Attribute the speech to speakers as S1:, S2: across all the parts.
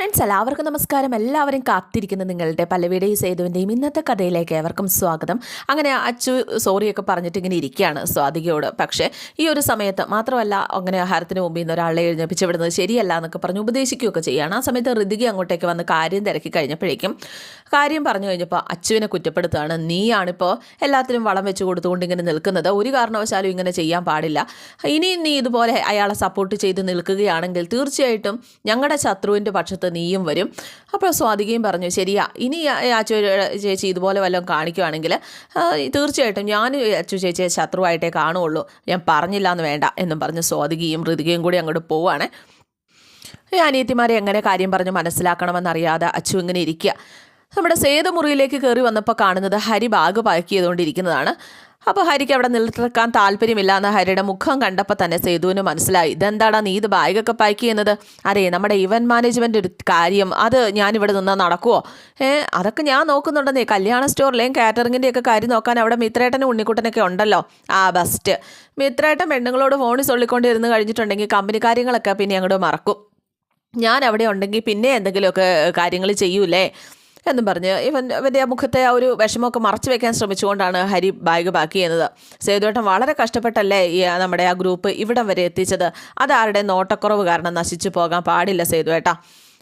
S1: Friends എല്ലാവർക്കും നമസ്കാരം. എല്ലാവരും കാത്തിരിക്കുന്ന നിങ്ങളുടെ പല്ലവിയുടെയും സേതുവിന്റെയും ഇന്നത്തെ കഥയിലേക്ക് ഏവർക്കും സ്വാഗതം. അങ്ങനെ അച്ചു സോറിയൊക്കെ പറഞ്ഞിട്ട് ഇങ്ങനെ ഇരിക്കുകയാണ് സ്വാതികയോട്. പക്ഷേ ഈ ഒരു സമയത്ത് മാത്രമല്ല അങ്ങനെ ആഹാരത്തിന് മുമ്പിൽ നിന്ന് ഒരാളെ എഴുന്നേപ്പിച്ച് വിടുന്നത് ശരിയല്ല എന്നൊക്കെ പറഞ്ഞ് ഉപദേശിക്കുകയൊക്കെ ചെയ്യുകയാണ്. ആ സമയത്ത് ഋതിക അങ്ങോട്ടേക്ക് വന്ന് കാര്യം തിരക്കി കഴിഞ്ഞപ്പോഴേക്കും കാര്യം പറഞ്ഞു കഴിഞ്ഞപ്പോൾ അച്ചുവിനെ കുറ്റപ്പെടുത്തുകയാണ്. നീയാണിപ്പോൾ എല്ലാത്തിനും വളം വെച്ച് കൊടുത്തുകൊണ്ട് ഇങ്ങനെ നിൽക്കുന്നത്. ഒരു കാരണവശാലും ഇങ്ങനെ ചെയ്യാൻ പാടില്ല. ഇനിയും നീ ഇതുപോലെ അയാളെ സപ്പോർട്ട് ചെയ്ത് നിൽക്കുകയാണെങ്കിൽ തീർച്ചയായിട്ടും ഞങ്ങളുടെ ശത്രുവിന്റെ പക്ഷത്ത് നീയും വരും. അപ്പോൾ സ്വാതികയും പറഞ്ഞു ശരിയാ ഇനി അച്ചു ചേച്ചി ഇതുപോലെ വല്ലതും കാണിക്കുവാണെങ്കിൽ തീർച്ചയായിട്ടും ഞാൻ അച്ചു ചേച്ചിയെ ശത്രുവായിട്ടേ കാണുള്ളൂ ഞാൻ പറഞ്ഞില്ല എന്ന് വേണ്ട എന്നും പറഞ്ഞ് സ്വാതികയും ഋതികയും കൂടി അങ്ങോട്ട് പോവാണ് ഈ അനിയത്തിമാരെ എങ്ങനെ കാര്യം പറഞ്ഞ് മനസ്സിലാക്കണമെന്നറിയാതെ അച്ചു ഇങ്ങനെ ഇരിക്കുക. നമ്മുടെ സേതുമുറിയിലേക്ക് കയറി വന്നപ്പോൾ കാണുന്നത് ഹരി ബാഗ് പാക്ക് ചെയ്തുകൊണ്ടിരിക്കുന്നതാണ് അപ്പോൾ ഹരിക്ക് അവിടെ നിൽക്കാൻ താല്പര്യമില്ല എന്ന് ഹരിയുടെ മുഖം കണ്ടപ്പോൾ തന്നെ സേതുവിന് മനസ്സിലായി. ഇതെന്താടാ നീ ഇത് ബാഗൊക്കെ പാക്ക് ചെയ്യുന്നത്? അറേ നമ്മുടെ ഇവന്റ് മാനേജ്മെന്റ് ഒരു കാര്യം. അത് ഞാനിവിടെ നിന്നാൽ നടക്കുമോ ഏ അതൊക്കെ ഞാൻ നോക്കുന്നുണ്ടെന്നേ. കല്യാണ സ്റ്റോറിലെയും കാറ്ററിങ്ങിന്റെയൊക്കെ കാര്യം നോക്കാൻ അവിടെ മിത്രേട്ടനും ഉണ്ണിക്കുട്ടനൊക്കെ ഉണ്ടല്ലോ. ആ ബസ്റ്റ് മിത്രേട്ടൻ പെണ്ണുങ്ങളോട് ഫോണിൽ ചൊള്ളിക്കൊണ്ടിരുന്ന് കഴിഞ്ഞിട്ടുണ്ടെങ്കിൽ കമ്പനി കാര്യങ്ങളൊക്കെ പിന്നെ അങ്ങോട്ട് മറക്കും. ഞാൻ അവിടെ ഉണ്ടെങ്കിൽ പിന്നെ എന്തെങ്കിലുമൊക്കെ കാര്യങ്ങൾ ചെയ്യൂലേ എന്നും പറഞ്ഞ് ഇവൻ ഇവന്റെ മുഖത്തെ ആ ഒരു വിഷമമൊക്കെ മറച്ചു വെക്കാൻ ശ്രമിച്ചുകൊണ്ടാണ് ഹരി ബാഗ് ബാക്കി ചെയ്യുന്നത്. സേതുവേട്ടൻ വളരെ കഷ്ടപ്പെട്ടല്ലേ ഈ നമ്മുടെ ആ ഗ്രൂപ്പ് ഇവിടം വരെ എത്തിച്ചത്? അതാരുടെ നോട്ടക്കുറവ് കാരണം നശിച്ചു പോകാൻ പാടില്ല സേതുവേട്ടാ.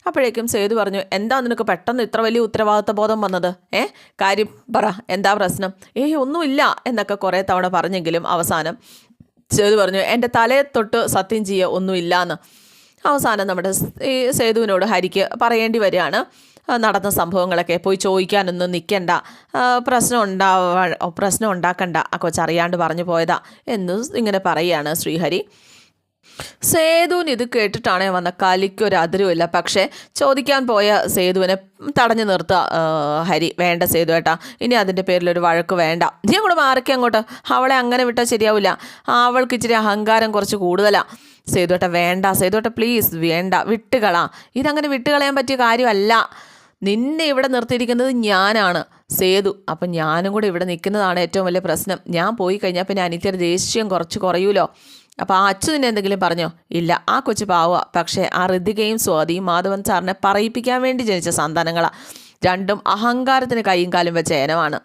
S1: അപ്പോഴേക്കും സേതു പറഞ്ഞു എന്താ നിനക്ക് പെട്ടെന്ന് ഇത്ര വലിയ ഉത്തരവാദിത്വ ബോധം വന്നത്? ഏ? കാര്യം പറ എന്താ പ്രശ്നം? ഏയ് ഒന്നുമില്ല എന്നൊക്കെ കുറേ തവണ പറഞ്ഞെങ്കിലും അവസാനം സേതു പറഞ്ഞു എന്റെ തലയെ തൊട്ട് സത്യം ചെയ്യുക ഒന്നുമില്ലാന്ന്. അവസാനം നമ്മുടെ ഈ സേതുവിനോട് ഹരിക്ക് പറയേണ്ടി വരികയാണ്. നടന്ന സംഭവങ്ങളൊക്കെ പോയി ചോദിക്കാനൊന്നും നിൽക്കണ്ട പ്രശ്നം ഉണ്ടാവാ പ്രശ്നം ഉണ്ടാക്കണ്ട. ആ കൊച്ചറിയാണ്ട് പറഞ്ഞു പോയതാ എന്ന് ഇങ്ങനെ പറയുകയാണ് ശ്രീഹരി. സേതുവിന് ഇത് കേട്ടിട്ടാണ് വന്ന കലിക്കൊരു അതിരുമില്ല പക്ഷേ ചോദിക്കാൻ പോയ സേതുവിനെ തടഞ്ഞു നിർത്തുക ഹരി. വേണ്ട സേതു ഏട്ടാ ഇനി അതിന്റെ പേരിലൊരു വഴക്ക് വേണ്ട. നീ അങ്ങോട്ട് മാറിക്കുക അങ്ങോട്ട്. അവളെ അങ്ങനെ വിട്ടാൽ ശരിയാവില്ല. അവൾക്ക് ഇച്ചിരി അഹങ്കാരം കുറച്ച് കൂടുതലാണ് സേതുവേട്ട വേണ്ട. സേതുവേട്ട പ്ലീസ് വേണ്ട. വിട്ടുകളാ. ഇതങ്ങനെ വിട്ടുകളയാൻ പറ്റിയ കാര്യമല്ല. നിന്നെ ഇവിടെ നിർത്തിയിരിക്കുന്നത് ഞാനാണ് സേതു. അപ്പം ഞാനും കൂടെ ഇവിടെ നിൽക്കുന്നതാണ് ഏറ്റവും വലിയ പ്രശ്നം. ഞാൻ പോയി കഴിഞ്ഞാൽ പിന്നെ അനിത്യയുടെ ദേഷ്യം കുറച്ച് കുറയൂലോ? അപ്പോൾ ആ നിന്നെ എന്തെങ്കിലും പറഞ്ഞോ? ഇല്ല ആ കൊച്ചു പാവുക പക്ഷേ ആ ഋതികയും സ്വാതിയും മാധവൻ സാറിനെ പറയിപ്പിക്കാൻ വേണ്ടി ജനിച്ച സന്താനങ്ങളാണ് രണ്ടും അഹങ്കാരത്തിന് കൈയും കാലും വെച്ച ഏനമാണ്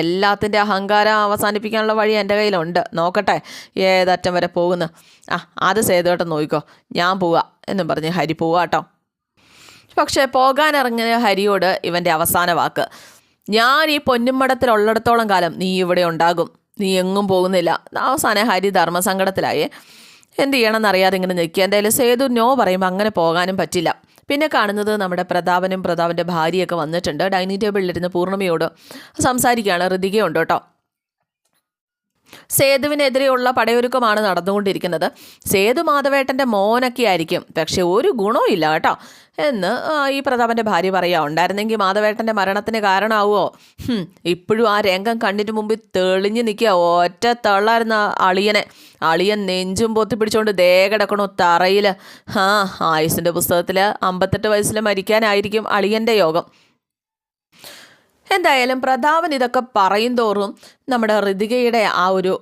S1: എല്ലാത്തിന്റെ അഹങ്കാരം അവസാനിപ്പിക്കാനുള്ള വഴി എന്റെ കയ്യിലുണ്ട്. നോക്കട്ടെ ഏതറ്റം വരെ പോകുന്നു. ആ അത് സേതുവേട്ടൻ നോക്കിക്കോ ഞാൻ പോവാ എന്നും പറഞ്ഞ് ഹരി പോവാട്ടോ പക്ഷേ പോകാനിറങ്ങിയ ഹരിയോട് ഇവന്റെ അവസാന വാക്ക്. ഞാൻ ഈ പൊന്നുമടത്തിലുള്ളിടത്തോളം കാലം നീ ഇവിടെ ഉണ്ടാകും. നീ എങ്ങും പോകുന്നില്ല. അവസാനം ഹരി ധർമ്മസങ്കടത്തിലായേ. എന്ത് ചെയ്യണമെന്നറിയാതെ ഇങ്ങനെ നിൽക്കുക. എന്തായാലും സേതു നോ പറയുമ്പോൾ അങ്ങനെ പോകാനും പറ്റില്ല. പിന്നെ കാണുന്നത് നമ്മുടെ പ്രതാപനും പ്രതാപന്റെ ഭാര്യയൊക്കെ വന്നിട്ടുണ്ട്. ഡൈനിങ് ടേബിളിലിരുന്ന് പൂർണിമയോട് സംസാരിക്കുകയാണ്. ഋതികയുണ്ട് കേട്ടോ. സേതുവിനെതിരെയുള്ള പടയൊരുക്കമാണ് നടന്നുകൊണ്ടിരിക്കുന്നത്. സേതു മാധവേട്ടന്റെ മോനൊക്കെ ആയിരിക്കും. പക്ഷെ ഒരു ഗുണവും ഇല്ല കേട്ടോ. എന്ന് ഈ പ്രതാപന്റെ ഭാര്യ പറയുക ഉണ്ടായിരുന്നെങ്കിൽ മാധവേട്ടന്റെ മരണത്തിന് കാരണമാവുമോ ഹും, ഇപ്പോഴും ആ രംഗം കണ്ണിന് മുമ്പിൽ തെളിഞ്ഞു നിൽക്കുക. ഒറ്റ തള്ളായിരുന്ന അളിയനെ. അളിയൻ നെഞ്ചും പൊത്തി പിടിച്ചുകൊണ്ട് ദേ കിടക്കണു തറയിൽ ആ ആയുസിന്റെ പുസ്തകത്തിൽ അമ്പത്തെട്ട് വയസ്സിൽ മരിക്കാനായിരിക്കും അളിയന്റെ യോഗം. എന്തായാലും പ്രതാപൻ ഇതൊക്കെ പറയും തോറും നമ്മുടെ ഋതികയുടെ ആ ഒരു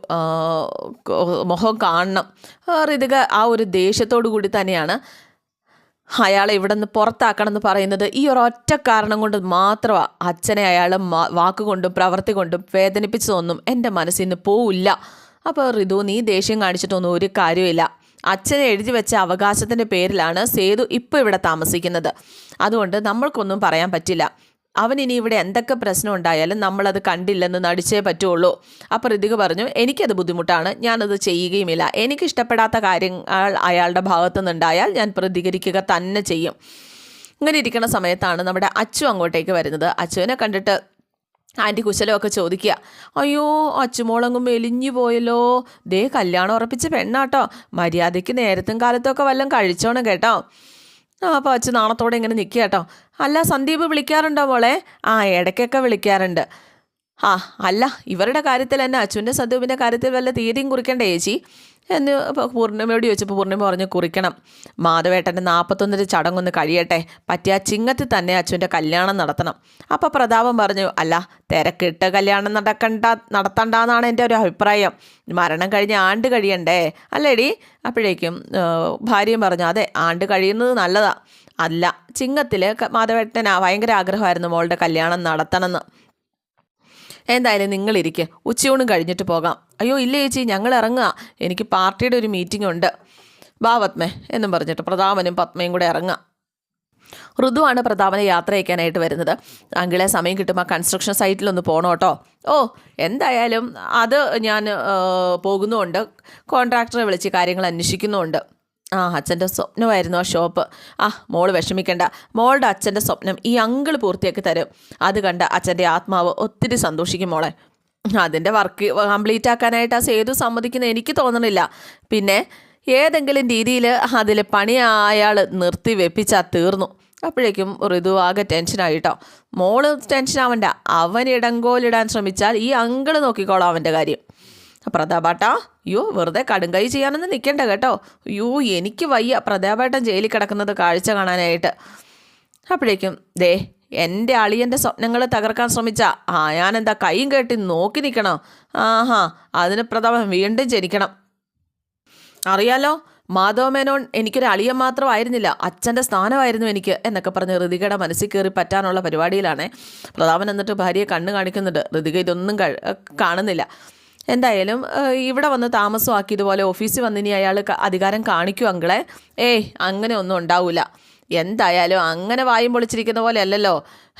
S1: മുഖം കാണണം. ഋതിക ആ ഒരു ദേഷ്യത്തോടു കൂടി തന്നെയാണ് അയാളെ ഇവിടെ നിന്ന് പുറത്താക്കണം എന്ന് പറയുന്നത്. ഈ ഒരു ഒറ്റ കാരണം കൊണ്ട് മാത്രമാണ് അച്ഛനെ അയാൾ വാക്കുകൊണ്ടും പ്രവൃത്തി കൊണ്ടും വേദനിപ്പിച്ചതൊന്നും എന്റെ മനസ്സിൽ നിന്ന് പോവില്ല. അപ്പോൾ ഋതു നീ ദേഷ്യം കാണിച്ചിട്ടൊന്നും ഒരു കാര്യമില്ല അച്ഛനെ എഴുതി വെച്ച അവകാശത്തിന്റെ പേരിലാണ് സേതു ഇപ്പോൾ ഇവിടെ താമസിക്കുന്നത്. അതുകൊണ്ട് നമ്മൾക്കൊന്നും പറയാൻ പറ്റില്ല. അവൻ ഇനി ഇവിടെ എന്തൊക്കെ പ്രശ്നം ഉണ്ടായാലും നമ്മളത് കണ്ടില്ലെന്ന് നടിച്ചേ പറ്റുള്ളൂ. അപ്പോൾ ഋതിക പറഞ്ഞു എനിക്കത് ബുദ്ധിമുട്ടാണ്. ഞാനത് ചെയ്യുകയുമില്ല. എനിക്കിഷ്ടപ്പെടാത്ത കാര്യങ്ങൾ അയാളുടെ ഭാഗത്തു നിന്നുണ്ടായാൽ ഞാൻ പ്രതികരിക്കുക തന്നെ ചെയ്യും. ഇങ്ങനെ ഇരിക്കുന്ന സമയത്താണ് നമ്മുടെ അച്ചു അങ്ങോട്ടേക്ക് വരുന്നത്. അച്ചുവിനെ കണ്ടിട്ട് ആന്റി കുശലമൊക്കെ ചോദിക്കുക അയ്യോ അച്ചുമോളങ്ങും മെലിഞ്ഞു പോയല്ലോ. ദേ കല്യാണം ഉറപ്പിച്ച പെണ്ണാട്ടോ. മര്യാദയ്ക്ക് നേരത്തും കാലത്തൊക്കെ വല്ലതും കഴിച്ചോണം കേട്ടോ. ആ അപ്പോൾ അച്ഛൻ നാണത്തോടെ ഇങ്ങനെ നിൽക്കുക കേട്ടോ. അല്ല സന്ദീപ് വിളിക്കാറുണ്ടോ മോളെ? ആ ഇടയ്ക്കൊക്കെ വിളിക്കാറുണ്ട്. ആ അല്ല ഇവരുടെ കാര്യത്തിൽ തന്നെ അച്ഛന്റെ സന്ദീപിന്റെ കാര്യത്തിൽ വല്ല തീയതിയും കുറിക്കണ്ടേ ചേച്ചി? എന്ന് പൂർണിമയോട് ചോദിച്ചപ്പോൾ പൂർണിമ പറഞ്ഞു കുറിക്കണം. മാധവേട്ടന്റെ നാൽപ്പത്തൊന്നര ചടങ്ങൊന്ന് കഴിയട്ടെ. പറ്റിയ ചിങ്ങത്തിൽ തന്നെ അച്ഛന്റെ കല്യാണം നടത്തണം. അപ്പോൾ പ്രതാപം പറഞ്ഞു അല്ല തിരക്കിട്ട് കല്യാണം നടക്കണ്ട നടത്തണ്ടെന്നാണ് എന്റെ ഒരു അഭിപ്രായം. മരണം കഴിഞ്ഞ് ആണ്ട് കഴിയണ്ടേ? അല്ലേടി? അപ്പോഴേക്കും ഭാര്യയും പറഞ്ഞു അതെ ആണ്ട് കഴിയുന്നത് നല്ലതാണ് അല്ല ചിങ്ങത്തിൽ മാധവേട്ടൻ ഭയങ്കര ആഗ്രഹമായിരുന്നു മോളുടെ കല്യാണം നടത്തണമെന്ന്. എന്തായാലും നിങ്ങളിരിക്കുക ഉച്ചയൂണും കഴിഞ്ഞിട്ട് പോകാം. അയ്യോ ഇല്ല ചേച്ചി ഞങ്ങൾ ഇറങ്ങുക. എനിക്ക് പാർട്ടിയുടെ ഒരു മീറ്റിംഗ് ഉണ്ട്. ബാ പത്മേ എന്നും പറഞ്ഞിട്ട് പ്രതാപനും പത്മയും കൂടെ ഇറങ്ങുക. ഋതുവാണ് പ്രതാപനെ യാത്ര അയക്കാനായിട്ട് വരുന്നത്. അങ്കിളെ സമയം കിട്ടുമ്പോൾ കൺസ്ട്രക്ഷൻ സൈറ്റിലൊന്ന് പോകണം കേട്ടോ ഓ എന്തായാലും അത് ഞാൻ പോകുന്നുമുണ്ട്. കോൺട്രാക്ടറെ വിളിച്ച് കാര്യങ്ങൾ അന്വേഷിക്കുന്നുമുണ്ട്. ആ അച്ഛന്റെ സ്വപ്നമായിരുന്നു ആ ഷോപ്പ്. ആ മോൾ വിഷമിക്കണ്ട. മോളുടെ അച്ഛന്റെ സ്വപ്നം ഈ അങ്കിൾ പൂർത്തിയാക്കി തരും. അത് കണ്ട അച്ഛന്റെ ആത്മാവ് ഒത്തിരി സന്തോഷിക്കും മോളെ. അതിന്റെ വർക്ക് കംപ്ലീറ്റ് ആക്കാനായിട്ട് ആ സേതു സമ്മതിക്കുന്ന എനിക്ക് തോന്നണില്ല. പിന്നെ ഏതെങ്കിലും രീതിയിൽ അതിൽ പണി അയാൾ നിർത്തി വെപ്പിച്ചാൽ തീർന്നു. അപ്പോഴേക്കും ഋതു ആകെ ടെൻഷനായിട്ടോ മോൾ ടെൻഷൻ ആവണ്ട. അവൻ ഇടങ്കോലിടാൻ ശ്രമിച്ചാൽ ഈ അങ്കിൾ നോക്കിക്കോളാം അവന്റെ കാര്യം. പ്രതാപാട്ടാ അയ്യോ വെറുതെ കടുങ്കൈ ചെയ്യാനൊന്നും നിൽക്കണ്ട കേട്ടോ. അയ്യോ എനിക്ക് വയ്യ പ്രതാപേട്ടൻ ജയിലിൽ കിടക്കുന്നത് കാഴ്ച കാണാനായിട്ട്. അപ്പോഴേക്കും ദേ എന്റെ അളിയന്റെ സ്വപ്നങ്ങൾ തകർക്കാൻ ശ്രമിച്ച ആ ഞാനെന്താ കൈയും കെട്ടി നോക്കി നിൽക്കണോ? ആഹാ അതിന് പ്രതാപം വീണ്ടും ജനിക്കണം. അറിയാലോ മാധവ മേനോൻ എനിക്കൊരു അളിയൻ മാത്രമായിരുന്നില്ല. അച്ഛന്റെ സ്ഥാനമായിരുന്നു എനിക്ക് എന്നൊക്കെ പറഞ്ഞ് ഋതികയുടെ മനസ്സിൽ കയറി പറ്റാനുള്ള പരിപാടിയിലാണ്. പ്രതാപൻ എന്നിട്ട് ഭാര്യയെ കണ്ണ് കാണിക്കുന്നുണ്ട്. ഋതിക ഇതൊന്നും കാണുന്നില്ല. എന്തായാലും ഇവിടെ വന്ന് താമസമാക്കി ഇതുപോലെ ഓഫീസിൽ വന്നിനി അയാൾ അധികാരം കാണിക്കൂ അങ്കിളെ. ഏയ് അങ്ങനെ ഒന്നും ഉണ്ടാവില്ല എന്തായാലും അങ്ങനെ വായും പൊളിച്ചിരിക്കുന്ന പോലെ അല്ലല്ലോ.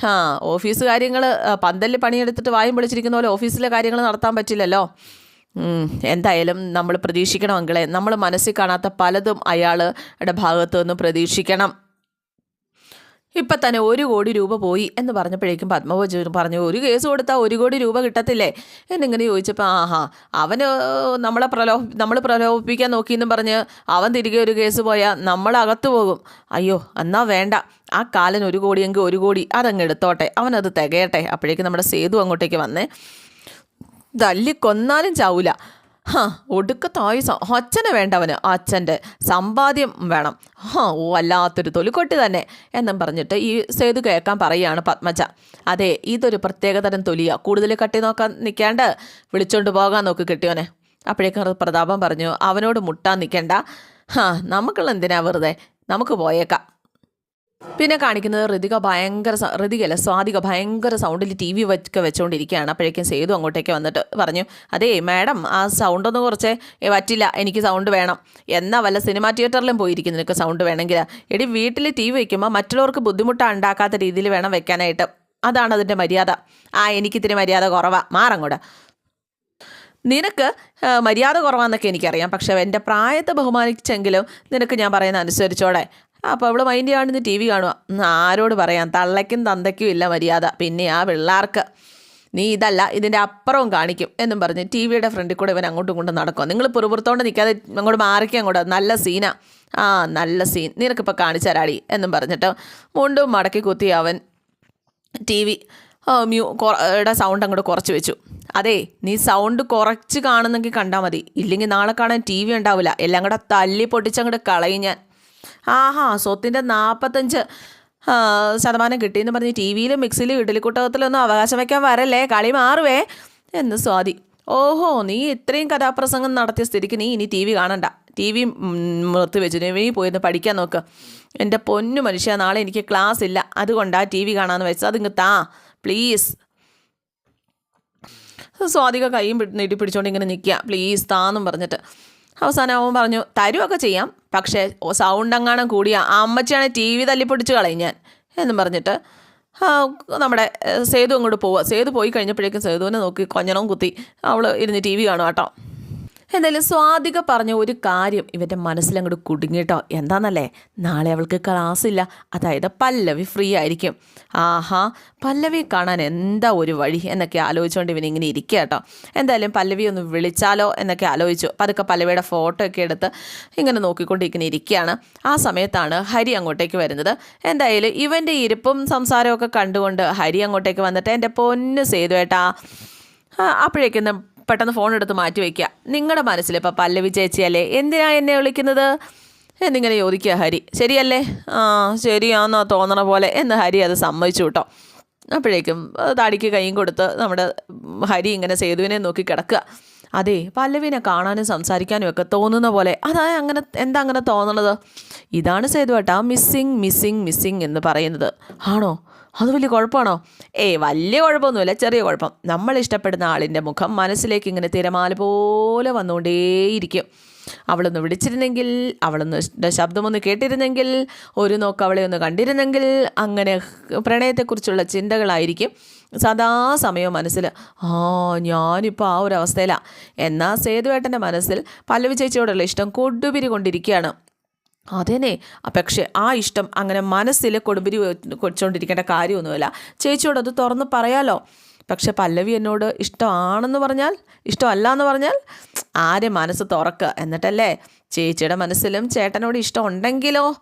S1: ആ ഓഫീസ് കാര്യങ്ങൾ പന്തലിൽ പണിയെടുത്തിട്ട് വായും പൊളിച്ചിരിക്കുന്ന പോലെ ഓഫീസിലെ കാര്യങ്ങൾ നടത്താൻ പറ്റില്ലല്ലോ. എന്തായാലും നമ്മൾ പ്രതീക്ഷിക്കണം അങ്കളെ. നമ്മൾ മനസ്സിൽ കാണാത്ത പലതും അയാളുടെ ഭാഗത്തു നിന്ന് പ്രതീക്ഷിക്കണം. ഇപ്പം തന്നെ ഒരു കോടി രൂപ പോയി എന്ന് പറഞ്ഞപ്പോഴേക്കും പത്മഭോജ പറഞ്ഞു ഒരു കേസ് കൊടുത്താൽ ഒരു കോടി രൂപ കിട്ടത്തില്ലേ? എന്നിങ്ങനെ ചോദിച്ചപ്പോൾ ആഹാ അവന് നമ്മളെ പ്രലോഭ നമ്മൾ പ്രലോഭിപ്പിക്കാൻ നോക്കിയെന്നും പറഞ്ഞ് അവൻ തിരികെ ഒരു കേസ് പോയാൽ നമ്മൾ അകത്തു പോകും. അയ്യോ എന്നാ വേണ്ട ആ കാലൻ ഒരു കോടിയെങ്കിൽ ഒരു കോടി അതങ്ങ് എടുത്തോട്ടെ അവനത് തികയട്ടെ. അപ്പോഴേക്കും നമ്മുടെ സേതു അങ്ങോട്ടേക്ക് വന്നേ. തല്ലി കൊന്നാലും ചാവൂല ഹാ ഒടുക്കത്തെ സ- അച്ഛനെ വേണ്ടവന് അച്ഛന്റെ സമ്പാദ്യം വേണം. ഹാ ഓ വല്ലാത്തൊരു തൊലിക്കൊട്ടി തന്നെ എന്നും പറഞ്ഞിട്ട് ഈ സേതു കേൾക്കാൻ പറയുകയാണ് പത്മജ. അതെ ഇതൊരു പ്രത്യേകതരം തൊലിയാണ് കൂടുതൽ കട്ടി നോക്കാൻ നിൽക്കാണ്ട് വിളിച്ചോണ്ട് പോകാൻ നോക്ക് കിട്ടിയോനെ. അപ്പോഴേക്കും പ്രതാപം പറഞ്ഞു അവനോട് മുട്ടാൻ നിൽക്കണ്ട. ഹാ നമുക്കുള്ള എന്തിനാ വെറുതെ? നമുക്ക് പോയേക്കാം. പിന്നെ കാണിക്കുന്നത് ഋതിക ഭയങ്കര ഋതികയല്ല സ്വാതിക ഭയങ്കര സൗണ്ടിൽ ടി വി ഒക്കെ വെച്ചുകൊണ്ടിരിക്കുകയാണ് അപ്പോഴേക്കും സേതു അങ്ങോട്ടേക്ക് വന്നിട്ട് പറഞ്ഞു അതേ മാഡം ആ സൗണ്ടൊന്നും കുറച്ച് പറ്റില്ല. എനിക്ക് സൗണ്ട് വേണം. എന്നാ വല്ല സിനിമാ തിയേറ്ററിലും പോയിരിക്കുന്നു നിനക്ക് സൗണ്ട് വേണമെങ്കിൽ എടി വീട്ടിൽ ടി വി വയ്ക്കുമ്പോൾ മറ്റുള്ളവർക്ക് ബുദ്ധിമുട്ടാണ് ഉണ്ടാക്കാത്ത രീതിയിൽ വേണം വെക്കാനായിട്ട്. അതാണ് അതിന്റെ മര്യാദ. ആ എനിക്കിത്തിരി മര്യാദ കുറവാണ് മാറങ്ങോട്. നിനക്ക് മര്യാദ കുറവാന്നൊക്കെ എനിക്കറിയാം. പക്ഷേ എന്റെ പ്രായത്തെ ബഹുമാനിച്ചെങ്കിലും നിനക്ക് ഞാൻ പറയുന്ന അനുസരിച്ചോടെ. അപ്പോൾ അവൾ മൈൻഡ് കാണുന്ന ടി വി കാണുക ആരോട് പറയാം? തള്ളയ്ക്കും തന്തയ്ക്കും ഇല്ല മര്യാദ. പിന്നെ ആ പിള്ളേർക്ക് നീ ഇതല്ല ഇതിന്റെ അപ്പുറവും കാണിക്കും എന്നും പറഞ്ഞ് ടി വിയുടെ ഫ്രണ്ടിൽ കൂടെ ഇവൻ അങ്ങോട്ടും ഇങ്ങോട്ടും നടക്കുക നിങ്ങൾ പുറപുറത്തോണ്ട് നിൽക്കാതെ അങ്ങോട്ട് മാറിക്കാൻ അങ്ങോട്ട് നല്ല സീനാ ആ. നല്ല സീൻ നിനക്കിപ്പോൾ കാണിച്ചു തരാടി എന്നും പറഞ്ഞിട്ട് മുണ്ടും മടക്കി കുത്തി അവൻ ടി വി മ്യൂ യുടെ സൗണ്ട് അങ്ങോട്ട് കുറച്ച് വെച്ചു. അതെ നീ സൗണ്ട് കുറച്ച് കാണുന്നെങ്കിൽ കണ്ടാൽ മതി. ഇല്ലെങ്കിൽ നാളെ കാണാൻ ടി വി ഉണ്ടാവില്ല. എല്ലാം കൂടെ തല്ലി പൊട്ടിച്ചങ്ങോട്ട് കളയും ഞാൻ. ആഹാ സ്വത്തിന്റെ നാൽപ്പത്തഞ്ച് ശതമാനം കിട്ടിയെന്ന് പറഞ്ഞ് ടി വിയിലും മിക്സിയിലും ഇഡലിക്കുട്ടകത്തിലൊന്നും അവകാശം വയ്ക്കാൻ വരല്ലേ? കളി മാറുവേ. എന്ന് സ്വാതി. ഓഹോ നീ ഇത്രയും കഥാപ്രസംഗം നടത്തിയ സ്ഥിതിക്ക് നീ ഇനി ടി വി കാണണ്ട. ടി വി നിർത്തി വെച്ചു നീ പോയിരുന്ന് പഠിക്കാൻ നോക്ക്. എന്റെ പൊന്നു മനുഷ്യ നാളെ എനിക്ക് ക്ലാസ് ഇല്ല. അതുകൊണ്ടാ ടി വി കാണാമെന്ന് വെച്ചത്. അതിങ്ങ് താ പ്ലീസ്. സ്വാതിക കൈയും നീട്ടി പിടിച്ചോണ്ട് ഇങ്ങനെ നിൽക്കുക പ്ലീസ് താന്നും പറഞ്ഞിട്ട്. അവസാനം അവൻ പറഞ്ഞു തരുമൊക്കെ ചെയ്യാം. പക്ഷേ സൗണ്ട് അങ്ങാണം കൂടിയ അമ്മച്ചിയാണ് ടി വി തല്ലിപ്പൊടിച്ച് കളയും ഞാൻ എന്നും പറഞ്ഞിട്ട് നമ്മുടെ സേതു അങ്ങോട്ട് പോവുക. സേതു പോയി കഴിഞ്ഞപ്പോഴേക്കും സേതുവിനെ നോക്കി കൊഞ്ഞണം കുത്തി. അവൾ ഇരുന്ന് ടി വി കാണും കേട്ടോ എന്തായാലും സ്വാതിക പറഞ്ഞ ഒരു കാര്യം ഇവന്റെ മനസ്സിലങ്ങോട്ട് കുടുങ്ങിട്ടോ എന്താണെന്നല്ലേ നാളെ അവൾക്ക് ക്ലാസ് ഇല്ല. അതായത് പല്ലവി ഫ്രീ ആയിരിക്കും. ആഹാ പല്ലവി കാണാൻ എന്താ ഒരു വഴി എന്നൊക്കെ ആലോചിച്ചുകൊണ്ട് ഇവൻ ഇങ്ങനെ ഇരിക്കുക കേട്ടോ എന്തായാലും പല്ലവി ഒന്ന് വിളിച്ചാലോ എന്നൊക്കെ ആലോചിച്ചു. പതുക്കെ പല്ലവിയുടെ ഫോട്ടോ ഒക്കെ എടുത്ത് ഇങ്ങനെ നോക്കിക്കൊണ്ട് ഇങ്ങനെ ഇരിക്കുകയാണ് ആ സമയത്താണ് ഹരി അങ്ങോട്ടേക്ക് വരുന്നത്. എന്തായാലും ഇവന്റെ ഇരിപ്പും സംസാരമൊക്കെ കണ്ടുകൊണ്ട് ഹരി അങ്ങോട്ടേക്ക് വന്നിട്ട് എന്റെ പൊന്ന് സേതു ഏട്ടാ അപ്പോഴേക്കും പെട്ടെന്ന് ഫോൺ എടുത്ത് മാറ്റി വയ്ക്കുക നിങ്ങളുടെ മനസ്സിൽ ഇപ്പോൾ പല്ലവി ചേച്ചിയല്ലേ എന്തിനാ എന്നെ വിളിക്കുന്നത്? എന്നിങ്ങനെ ചോദിക്കുക ഹരി. ശരിയല്ലേ? ആ ശരിയാന്നോ തോന്നണ പോലെ. എന്ന് ഹരി അത് സമ്മതിച്ചു കേട്ടോ. അപ്പോഴേക്കും താടിക്ക് കൈയും കൊടുത്ത് നമ്മുടെ ഹരി ഇങ്ങനെ സേതുവിനെ നോക്കി കിടക്കുക. അതെ പല്ലവിനെ കാണാനും സംസാരിക്കാനും ഒക്കെ തോന്നുന്ന പോലെ. അതാ അങ്ങനെ എന്താ അങ്ങനെ തോന്നണത്? ഇതാണ് സേതുവേട്ടാ മിസ്സിങ് മിസ്സിങ് മിസ്സിങ് എന്ന് പറയുന്നത്. ആണോ? അത് വലിയ കുഴപ്പമാണോ? ഏയ് വലിയ കുഴപ്പമൊന്നുമില്ല ചെറിയ കുഴപ്പം. നമ്മൾ ഇഷ്ടപ്പെടുന്ന ആളിന്റെ മുഖം മനസ്സിലേക്ക് ഇങ്ങനെ തിരമാല പോലെ വന്നുകൊണ്ടേയിരിക്കും. അവളൊന്ന് വിളിച്ചിരുന്നെങ്കിൽ അവളൊന്ന് ശബ്ദമൊന്ന് കേട്ടിരുന്നെങ്കിൽ ഒരു നോക്ക് അവളെ ഒന്ന് കണ്ടിരുന്നെങ്കിൽ അങ്ങനെ പ്രണയത്തെക്കുറിച്ചുള്ള ചിന്തകളായിരിക്കും. സദാസമയവും മനസ്സിൽ ആ ഞാനിപ്പോൾ ആ ഒരു അവസ്ഥയിലാണ് എന്നാൽ സേതുവേട്ടന്റെ മനസ്സിൽ പല്ലവി ചേച്ചിയോടുള്ള ഇഷ്ടം കൊടുപിരി കൊണ്ടിരിക്കുകയാണ്. അതേനെ പക്ഷേ ആ ഇഷ്ടം അങ്ങനെ മനസ്സിൽ കൊടുമ്പിരി കൊടിച്ചുകൊണ്ടിരിക്കേണ്ട കാര്യമൊന്നുമില്ല. ചേച്ചിയോട് അത് തുറന്ന് പറയാലോ? പക്ഷെ പല്ലവി എന്നോട് ഇഷ്ടമാണെന്ന് പറഞ്ഞാൽ ഇഷ്ടമല്ല എന്ന് പറഞ്ഞാൽ ആരെ മനസ്സ് തുറക്കുക എന്നിട്ടല്ലേ? ചേച്ചിയുടെ മനസ്സിലും ചേട്ടനോട് ഇഷ്ടം ഉണ്ടെങ്കിലോ?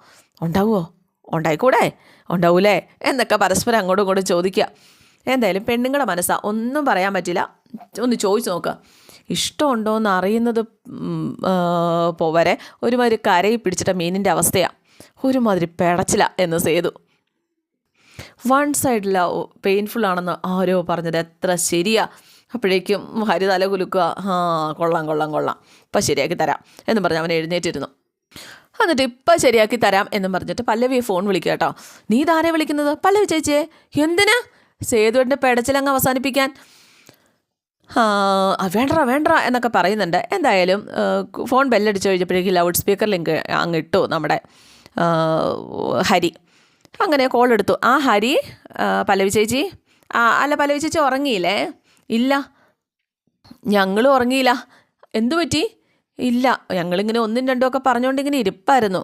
S1: ഉണ്ടാവുമോ ഉണ്ടായിക്കൂടെ? ഉണ്ടാവൂലേ? എന്നൊക്കെ പരസ്പരം അങ്ങോട്ടും ഇങ്ങോട്ടും ചോദിക്കുക. എന്തായാലും പെണ്ണുങ്ങളുടെ മനസ്സാ. ഒന്നും പറയാൻ പറ്റില്ല. ഒന്ന് ചോദിച്ചു നോക്കുക. ഇഷ്ടമുണ്ടോ എന്ന് അറിയുന്നത് വരെ ഒരുമാതിരി കരയിൽ പിടിച്ചിട്ട മീനിന്റെ അവസ്ഥയാണ് ഒരുമാതിരി പിടച്ചില്ല എന്ന് Sethu. One side love painful ആണെന്ന് ആരോ പറഞ്ഞത്. എത്ര ശരിയാ. അപ്പോഴേക്കും ഹരി തല കുലുക്കുക. ആ കൊള്ളാം കൊള്ളാം കൊള്ളാം. ഇപ്പം ശരിയാക്കി തരാം എന്ന് പറഞ്ഞ് അവൻ എഴുന്നേറ്റിരുന്നു. എന്നിട്ട് ഇപ്പം ശരിയാക്കി തരാം എന്ന് പറഞ്ഞിട്ട് പല്ലവിയെ ഫോൺ വിളിക്കുക കേട്ടോ. നീ ഇതാരെ വിളിക്കുന്നത്? പല്ലവി ചേച്ചിയെ. എന്തിനാ? സേതുവിന്റെ പെടച്ചിലങ്ങ് അവസാനിപ്പിക്കാൻ. വേണ്ട വേണ്ടടാ എന്നൊക്കെ പറയുന്നുണ്ട്. എന്തായാലും ഫോൺ ബെല്ലടിച്ച് കഴിഞ്ഞപ്പോഴേക്കും ലൗഡ് സ്പീക്കറിൽ ഇങ്ങ് അങ്ങ് ഇട്ടു നമ്മുടെ ഹരി. അങ്ങനെ കോൾ എടുത്തു. ആ ഹരി പലവി ചേച്ചി. ആ അല്ല പലവി ചേച്ചി ഉറങ്ങിയില്ലേ? ഇല്ല. ഞങ്ങളും ഉറങ്ങിയില്ല. എന്തു പറ്റി? ഇല്ല. ഞങ്ങളിങ്ങനെ ഒന്നും രണ്ടും ഒക്കെ പറഞ്ഞുകൊണ്ട് ഇങ്ങനെ ഇരിപ്പായിരുന്നു.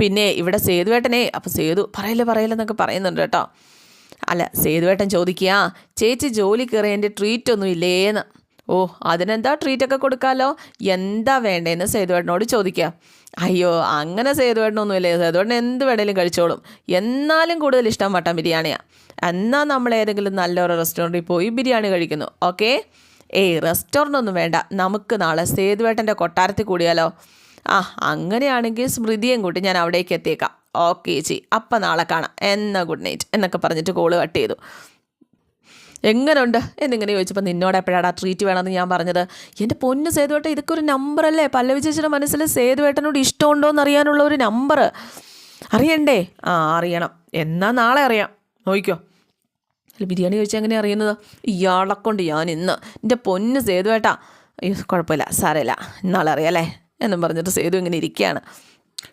S1: പിന്നെ ഇവിടെ സേതുവേട്ടനെ അപ്പോൾ സേതു പറയല്ലേ പറയല്ലെന്നൊക്കെ പറയുന്നുണ്ട് കേട്ടോ. അല്ല സേതുവേട്ടൻ ചോദിക്കുക ചേച്ചി ജോലി കയറിയതിന്റെ ട്രീറ്റ് ഒന്നും ഇല്ലേന്ന്. ഓ അതിനെന്താ ട്രീറ്റൊക്കെ കൊടുക്കാമല്ലോ എന്താ വേണ്ടേന്ന് സേതുവേട്ടനോട് ചോദിക്കുക. അയ്യോ അങ്ങനെ സേതുവേട്ടനൊന്നുമില്ല. സേതുവേട്ടൻ എന്ത് വേണേലും കഴിച്ചോളും. എന്നാലും കൂടുതൽ ഇഷ്ടം മട്ടൻ ബിരിയാണിയാണ് എന്നാൽ നമ്മൾ ഏതെങ്കിലും നല്ലൊരു റെസ്റ്റോറന്റിൽ പോയി ബിരിയാണി കഴിക്കുന്നു ഓക്കെ? ഏയ് റെസ്റ്റോറന്റ് ഒന്നും വേണ്ട. നമുക്ക് നാളെ സേതുവേട്ടന്റെ കൊട്ടാരത്തിൽ കൂടിയാലോ. ആ അങ്ങനെയാണെങ്കിൽ സ്മൃതിയും കൂട്ടി ഞാൻ അവിടേക്ക് എത്തിയേക്കാം. ഓക്കെ ചേച്ചി. അപ്പം നാളെ കാണാം. എന്നാ ഗുഡ് നൈറ്റ് എന്നൊക്കെ പറഞ്ഞിട്ട് കോൾ കട്ട് ചെയ്തു. എങ്ങനെയുണ്ട് എന്നിങ്ങനെ ചോദിച്ചപ്പോൾ നിന്നോട് എപ്പോഴാണ് ട്രീറ്റ് വേണമെന്ന് ഞാൻ പറഞ്ഞത്? എന്റെ പൊന്ന് സേതുവേട്ടൻ ഇതൊക്കെ ഒരു നമ്പറല്ലേ പല്ലവി ചേച്ചിയുടെ മനസ്സിൽ സേതുവേട്ടനോട് ഇഷ്ടമുണ്ടോ എന്ന് അറിയാനുള്ള ഒരു നമ്പർ അറിയണ്ടേ? ആ അറിയണം. എന്നാൽ നാളെ അറിയാം. നോക്കിക്കോ അല്ല ബിരിയാണി കഴിച്ചാൽ എങ്ങനെ അറിയുന്നത്? ഇയാളെ കൊണ്ട് ഞാൻ ഇന്ന് എന്റെ പൊന്ന് സേതുവേട്ടാ. കുഴപ്പമില്ല സാരമില്ല. നാളെ അല്ലേ? എന്നും പറഞ്ഞിട്ട് സേതു ഇങ്ങനെ ഇരിക്കുകയാണ്.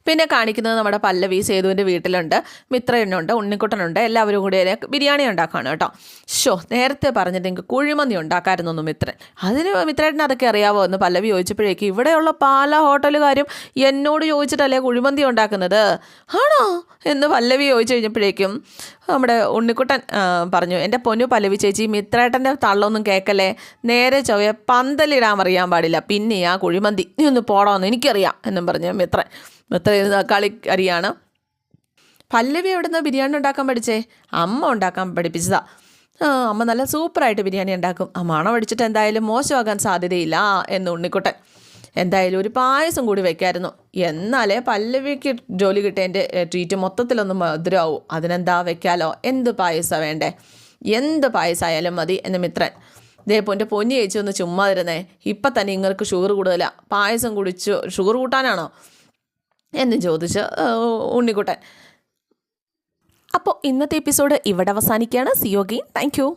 S1: പിന്നെ കാണിക്കുന്നത് നമ്മുടെ പല്ലവി സേതുവിന്റെ വീട്ടിലുണ്ട് മിത്രനുണ്ട് ഉണ്ണിക്കുട്ടനുണ്ട് എല്ലാവരും കൂടി ബിരിയാണി ഉണ്ടാക്കുകയാണ് കേട്ടോ. ഷോ നേരത്തെ പറഞ്ഞിട്ട് എനിക്ക് കുഴിമന്തി ഉണ്ടാക്കാമായിരുന്നു മിത്രൻ. അതിന് മിത്രേട്ടന് അതൊക്കെ അറിയാവോ? എന്ന് പല്ലവി ചോദിച്ചപ്പോഴേക്കും ഇവിടെയുള്ള പാല ഹോട്ടലുകാരും എന്നോട് ചോദിച്ചിട്ടല്ലേ കുഴിമന്തി ഉണ്ടാക്കുന്നത്? ആണോ? എന്ന് പല്ലവി ചോദിച്ചു കഴിഞ്ഞപ്പോഴേക്കും നമ്മുടെ ഉണ്ണിക്കുട്ടൻ പറഞ്ഞു എന്റെ പൊന്നു പല്ലവി ചേച്ചി മിത്രേട്ടന്റെ തള്ളൊന്നും കേൾക്കല്ലേ? നേരെ ചൊവ്വ പന്തലിടാൻ അറിയാൻ പാടില്ല. പിന്നെ ആ കുഴിമന്തി നീ ഒന്ന് പോടാമെന്ന് എനിക്കറിയാം എന്നും പറഞ്ഞു മിത്രൻ. മിത്രൻ കളി അരിയാണ് പല്ലവി എവിടെ നിന്ന് ബിരിയാണി ഉണ്ടാക്കാൻ പഠിച്ചേ? അമ്മ ഉണ്ടാക്കാൻ പഠിപ്പിച്ചതാ. അമ്മ നല്ല സൂപ്പറായിട്ട് ബിരിയാണി ഉണ്ടാക്കും. ആ മണം അടിച്ചിട്ട് എന്തായാലും മോശമാകാൻ സാധ്യതയില്ല എന്ന് ഉണ്ണിക്കുട്ടൻ. എന്തായാലും ഒരു പായസം കൂടി വെക്കായിരുന്നു. എന്നാലേ പല്ലവിക്ക് ജോലി കിട്ടേന്റെ ട്രീറ്റ് മൊത്തത്തിലൊന്നും മധുരമാവും അതിനെന്താ വെക്കാലോ? എന്ത് പായസമാണ് വേണ്ടേ? എന്ത് പായസമായാലും മതി എന്ന് മിത്രൻ. ദേ എന്റെ പൊന്നി ചേച്ചി ഒന്ന് ചുമ്മാ തരുന്നേ ഇപ്പം തന്നെ നിങ്ങൾക്ക് ഷുഗർ കൂടുതലാണ് പായസം കുടിച്ചു ഷുഗർ കൂട്ടാനാണോ? എന്ന് ചോദിച്ച് ഉണ്ണിക്കുട്ടൻ. അപ്പോൾ ഇന്നത്തെ എപ്പിസോഡ് ഇവിടെ അവസാനിക്കുകയാണ്. സിയോഗി താങ്ക് യു